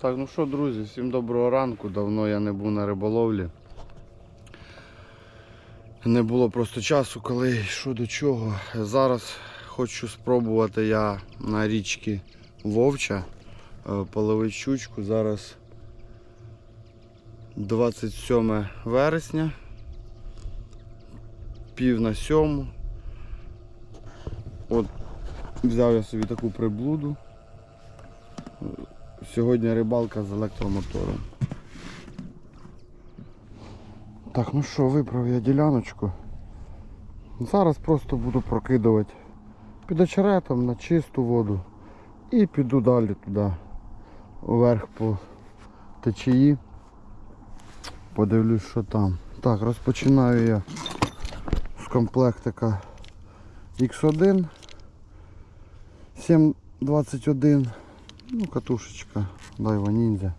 Так, ну що, друзі, всім доброго ранку. Давно я не був на риболовлі. Не було просто часу, коли йшов до чого. Зараз хочу спробувати я на річці Вовча е, половити щучку. Зараз 27 вересня, пів на сьому. От взяв я собі таку приблуду. Сьогодні рибалка з електромотором. Так, ну що, виправ я діляночку. Зараз просто буду прокидувати під очеретом на чисту воду і піду далі туди, вверх по течії. Подивлюсь, що там. Так, розпочинаю я з комплектика X1 721 Ну, катушечка Дайва ніндзя.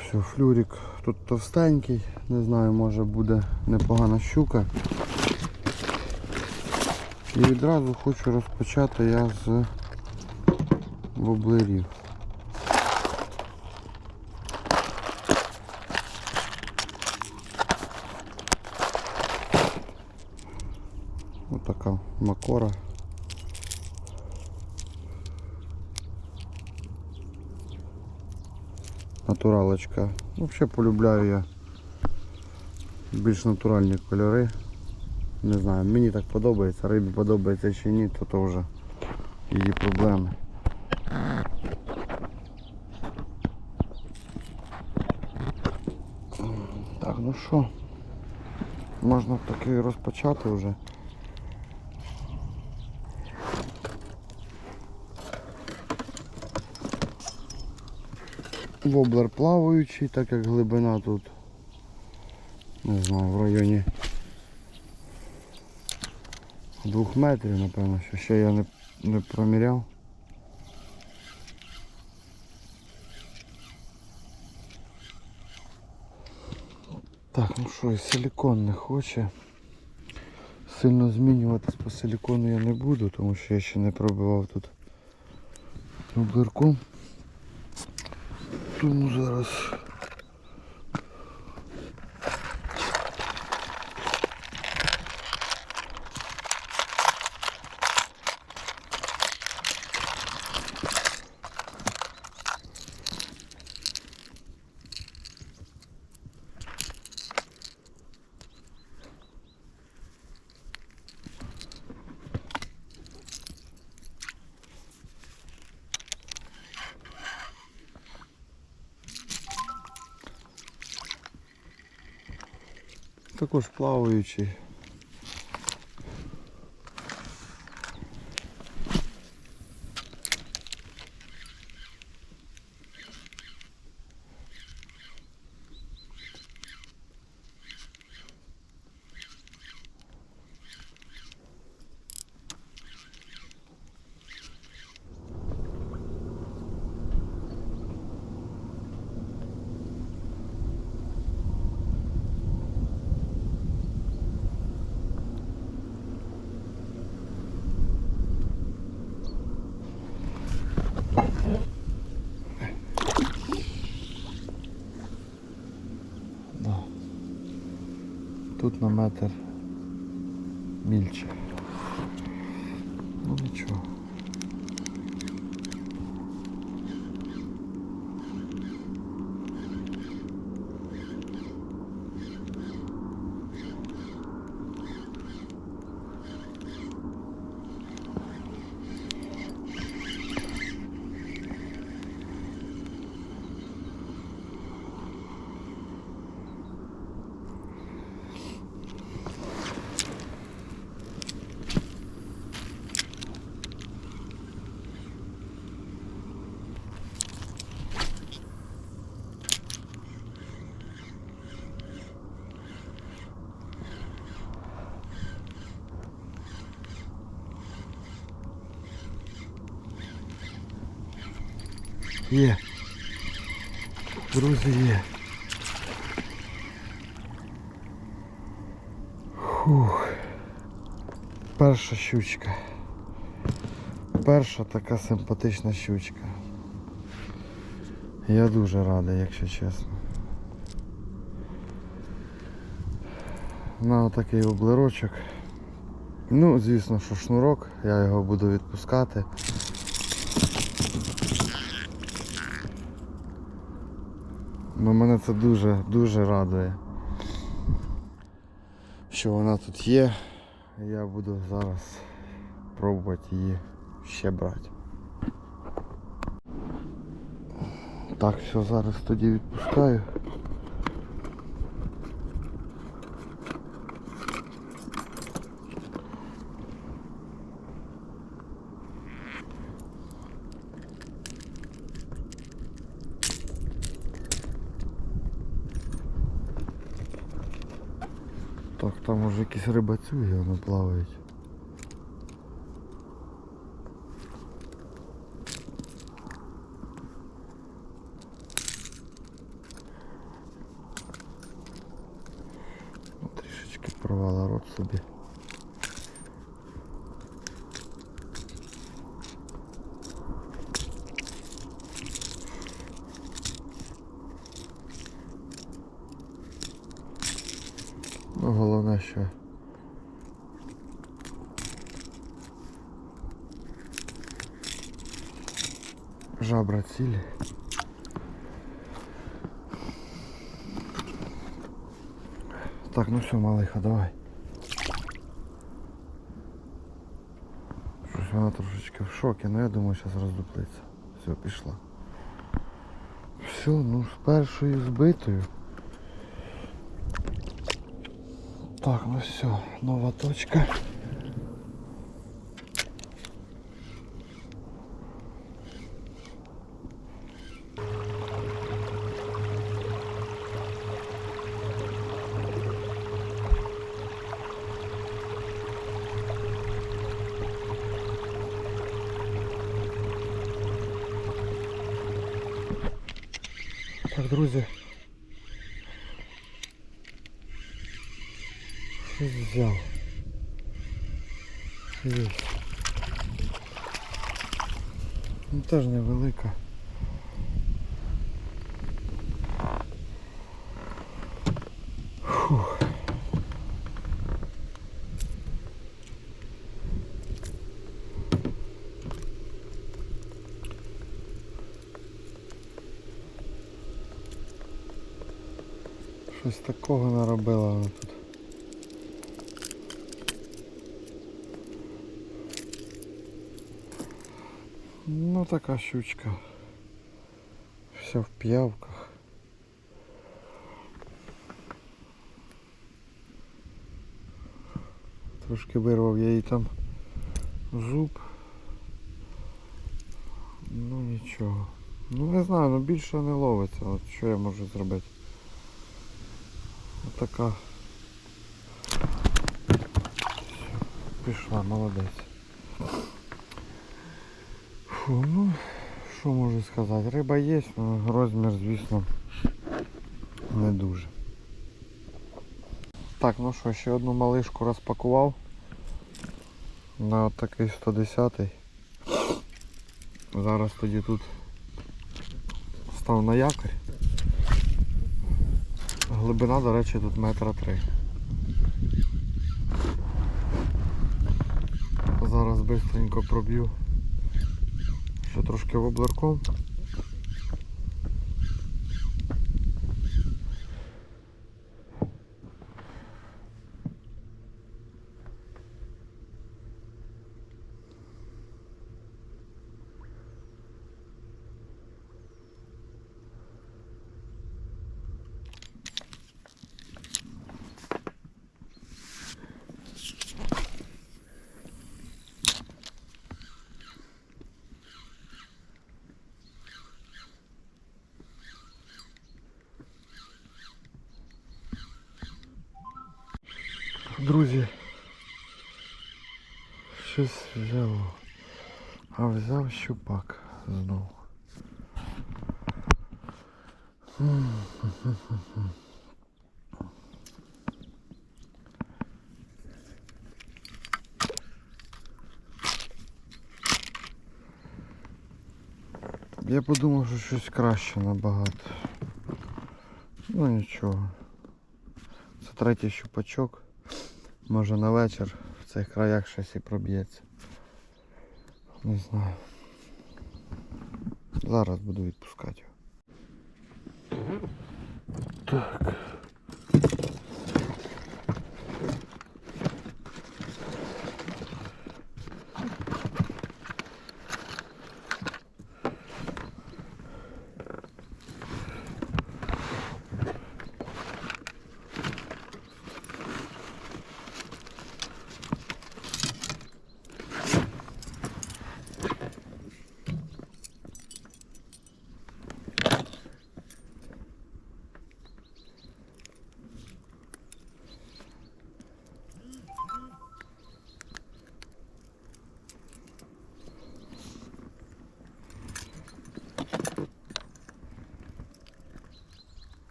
Все, флюрик тут товстенький, не знаю, може буде непогана щука. І відразу хочу розпочати я з воблерів. Ось така макора. Натуралочка. Взагалі полюбляю я більш натуральні кольори. Не знаю, мені так подобається, рибі подобається чи ні, то то вже її проблеми. Так, ну що, можна таки розпочати вже. Воблер плаваючий, так як глибина тут, не знаю, в районі двох метрів, напевно, що ще я не, не проміряв. Так, ну що, і силікон не хоче. Сильно змінюватись по силікону я не буду, тому що я ще не пробивав тут воблерком. Тому зараз також плаваючий. Да. Тут на метр більше. Ну нічого. Є. Друзі, є. Фух. Перша щучка. перша така симпатична щучка. Я дуже радий, якщо чесно. На отакий облирочок. Ну, звісно, що шнурок, я його буду відпускати. Мене це дуже, дуже радує. Що вона тут є. Я буду зараз пробувати її ще брати. Так, все, зараз тоді відпускаю. Так, там уже якісь рибацюги вони плавають. Ну, Трішечки порвала рот собі. Ну, головне, що жабра цілі. Так, ну все, малиха, давай. Щось вона трошечки в шокі, але я думаю, зараз роздуплиться. Все, пішла. Все, ну з першою збитою. Так, ну все, нова точка. Друзі. Щось взяв. Є. Ну теж невелика. Фух. Щось такого наробила вона тут. Ну така щучка. Все в п'явках. Трошки вирвав я їй там зуб. Ну нічого. Ну не знаю, ну більше не ловиться. От що я можу зробити? Отака. Пішла, молодець. Фу, ну, що можу сказати? Риба є, але розмір, звісно, не дуже. Так, ну що, ще одну малишку розпакував на такий 110-й. Зараз тоді тут став на якорь. Глибина, до речі, тут метра три. Зараз швидко проб'ю. Ще трошки воблерком. Друзі, щось взяв. А взяв щупак знову. Я подумав, що щось краще набагато. Ну нічого. Це третій щупачок. Може на вечір цих краях щось і проб'ється. Не знаю. Зараз буду відпускати його. Так.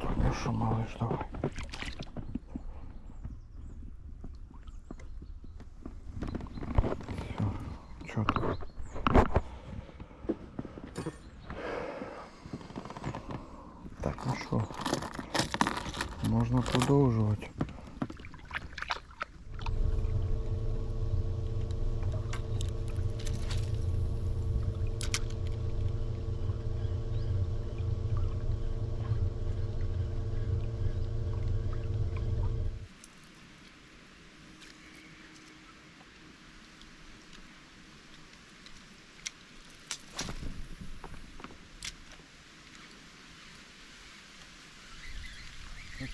Так, ну що, малыш, давай. Чітко. Так, ну що, можна продовжувати.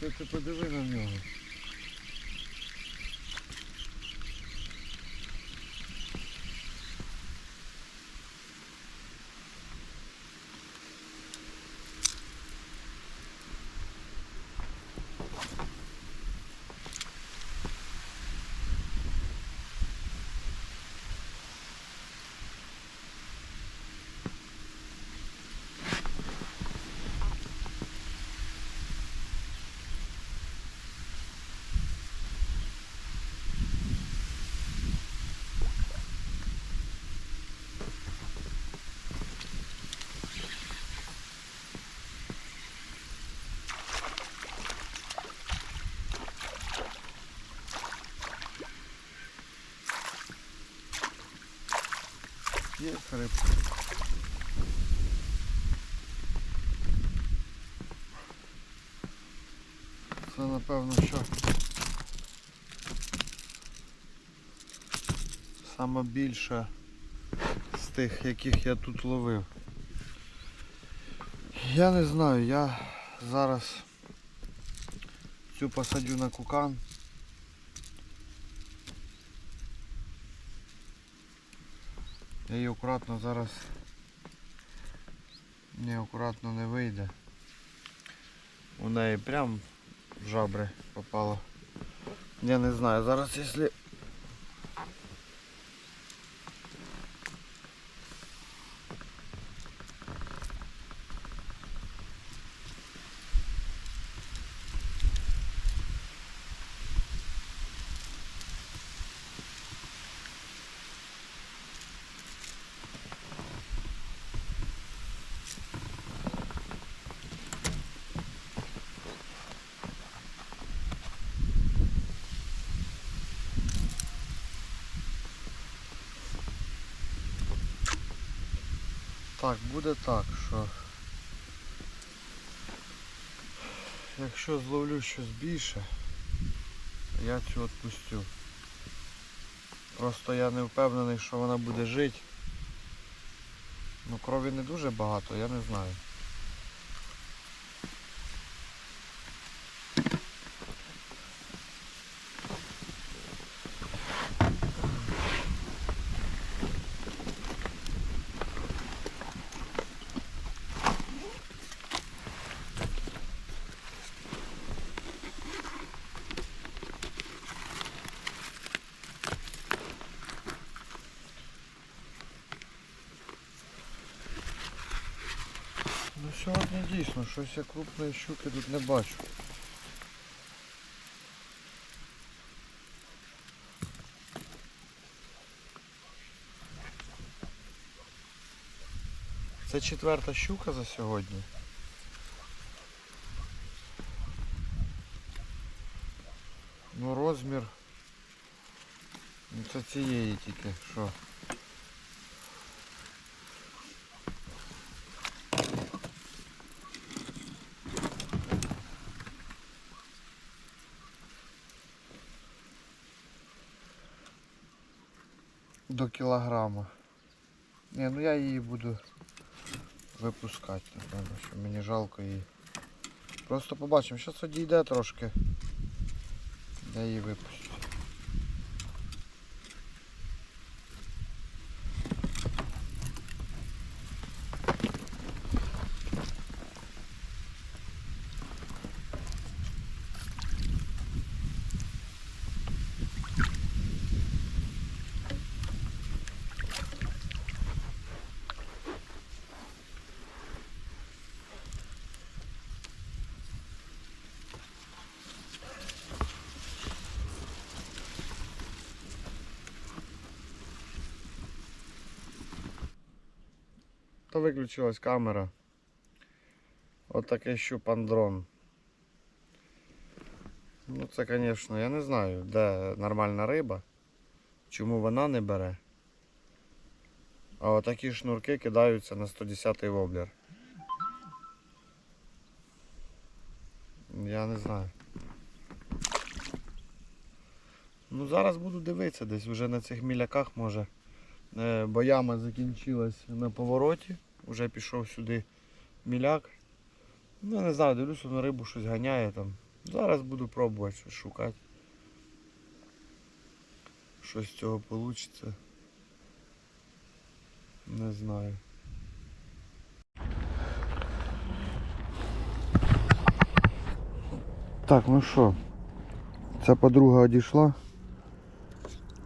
Ти, ти подиви на нього. Є рибка. Це напевно що саме більше з тих, яких я тут ловив. Я не знаю, я зараз цю посадю на кукан. Її акуратно зараз ні, акуратно не вийде. У неї прям в жабри попало. Я не знаю, зараз якщо Так, буде так, що якщо зловлю щось більше, я цю відпустю. Просто я не впевнений, що вона буде жити. Ну крові не дуже багато, я не знаю. сьогодні дійсно щось я крупної щуки тут не бачу. Це четверта щука за сьогодні. Ну розмір ну, це цієї тільки що. До кілограма. Ні, ну я її буду випускати, напевно, що мені жалко її. Просто побачимо, зараз одійде трошки. Я її випущу. Та виключилась камера. Отакий щупандрон. Ну це, звісно, я не знаю, де нормальна риба, чому вона не бере. А отакі шнурки кидаються на 110-й воблер. Я не знаю. Ну зараз буду дивитися десь вже на цих міляках може. Е, бо яма закінчилась на повороті, вже пішов сюди міляк. Ну, не знаю, дивлюся на рибу щось ганяє там. Зараз буду пробувати щось шукати. Що з цього вийде. Не знаю. Так, ну що, ця подруга одійшла.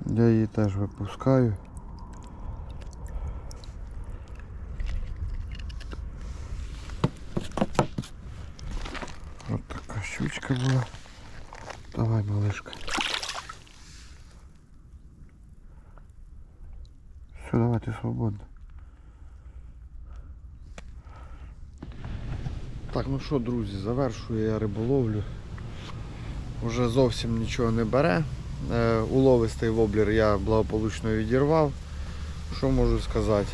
Я її теж випускаю. От така щучка була. Давай, малышка. Все, давай, ти свободна. Так, ну що, друзі, завершую я риболовлю. Уже зовсім нічого не бере. Е, уловистий воблер я благополучно відірвав. Що можу сказати?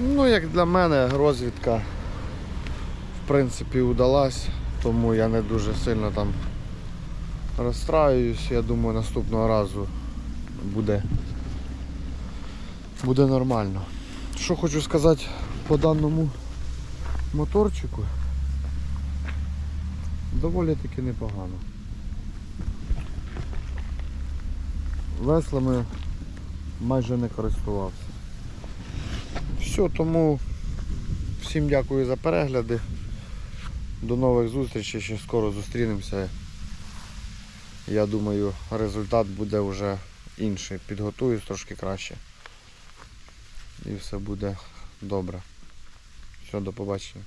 Ну, як для мене, розвідка в принципі удалась, тому я не дуже сильно там розстраююсь. Я думаю, наступного разу буде, буде нормально. Що хочу сказати по даному моторчику, доволі таки непогано. Веслами майже не користувався. Все, тому всім дякую за перегляди. До нових зустрічей, ще скоро зустрінемося. Я думаю, результат буде вже інший. Підготуюсь трошки краще. І все буде добре. Все, до побачення.